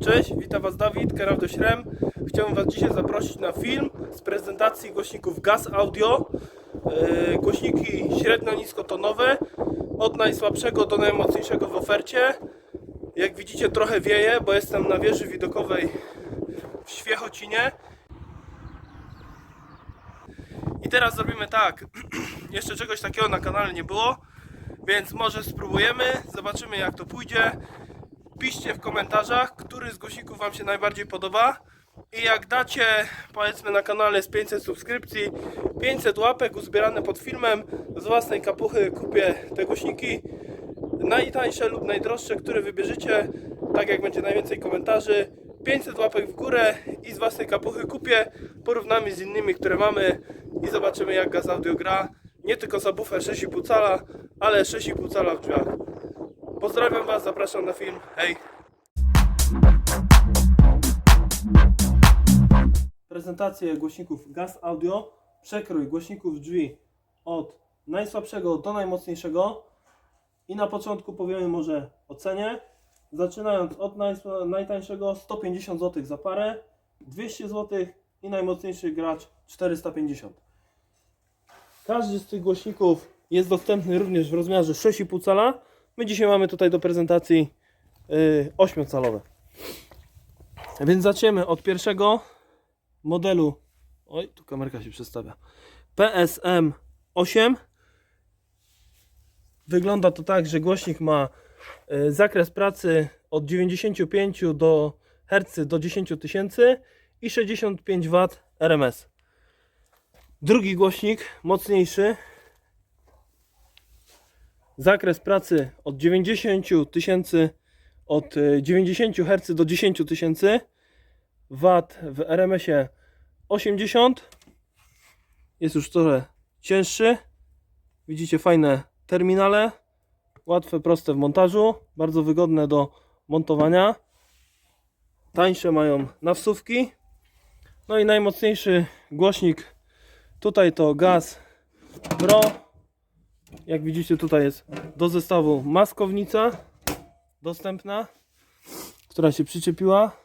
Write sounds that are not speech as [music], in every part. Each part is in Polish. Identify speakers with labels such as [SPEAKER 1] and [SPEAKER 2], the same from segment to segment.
[SPEAKER 1] Cześć, witam Was Dawid, Kierowca Śrem. Chciałbym Was dzisiaj zaprosić na film z prezentacji głośników Gas Audio. Yy, Głośniki średnio-niskotonowe, od najsłabszego do najmocniejszego w ofercie. Jak widzicie trochę wieje, bo jestem na wieży widokowej w Świechocinie. I teraz zrobimy tak, [clears throat] jeszcze czegoś takiego na kanale nie było, więc może spróbujemy, zobaczymy jak to pójdzie. Piszcie w komentarzach, który z głośników Wam się najbardziej podoba. I jak dacie, powiedzmy na kanale z 500 subskrypcji, 500 łapek uzbierane pod filmem, z własnej kapuchy kupię te głośniki. Najtańsze lub najdroższe, które wybierzecie, tak jak będzie najwięcej komentarzy. 500 łapek w górę i z własnej kapuchy kupię. Porównamy z innymi, które mamy i zobaczymy jak Gaz Audio gra. Nie tylko subwoofer 6,5 cala, ale 6,5 cala w drzwiach. Pozdrawiam Was, zapraszam na film. Hej! Prezentację głośników Gas Audio. Przekrój głośników drzwi od najsłabszego do najmocniejszego. I na początku powiemy może o cenie. Zaczynając od najtańszego 150 zł za parę, 200 zł i najmocniejszy gracz 450. Każdy z tych głośników jest dostępny również w rozmiarze 6,5 cala. My dzisiaj mamy tutaj do prezentacji yy, 8-calowe. Więc zaczniemy od pierwszego modelu. Oj, tu kamerka się przestawia. PSM 8. Wygląda to tak, że głośnik ma yy, zakres pracy od 95 do Hz do 10 tysięcy i 65 W RMS. Drugi głośnik, mocniejszy, zakres pracy od 90 tysięcy od e, 90 Hz do 10 tysięcy. W w RMS-ie 80 jest już trochę cięższy. Widzicie fajne terminale. Łatwe, proste w montażu. Bardzo wygodne do montowania. Tańsze mają nawsówki. No i najmocniejszy głośnik. Tutaj to Gaz Pro jak widzicie tutaj jest do zestawu maskownica dostępna, która się przyczepiła.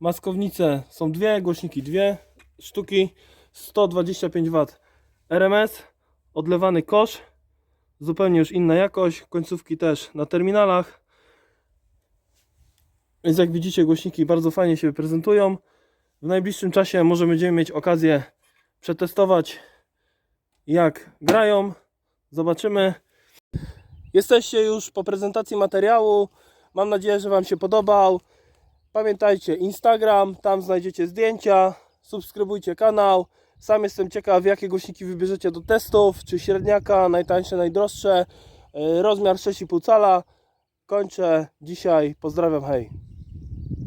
[SPEAKER 1] Maskownice są dwie, głośniki dwie sztuki, 125 W RMS, odlewany kosz, zupełnie już inna jakość, końcówki też na terminalach. Więc jak widzicie głośniki bardzo fajnie się prezentują. W najbliższym czasie może będziemy mieć okazję przetestować jak grają. Zobaczymy. Jesteście już po prezentacji materiału. Mam nadzieję, że Wam się podobał. Pamiętajcie, Instagram, tam znajdziecie zdjęcia. Subskrybujcie kanał. Sam jestem ciekaw, jakie głośniki wybierzecie do testów. Czy średniaka, najtańsze, najdroższe. Yy, Rozmiar 6,5 cala. Kończę dzisiaj. Pozdrawiam, hej.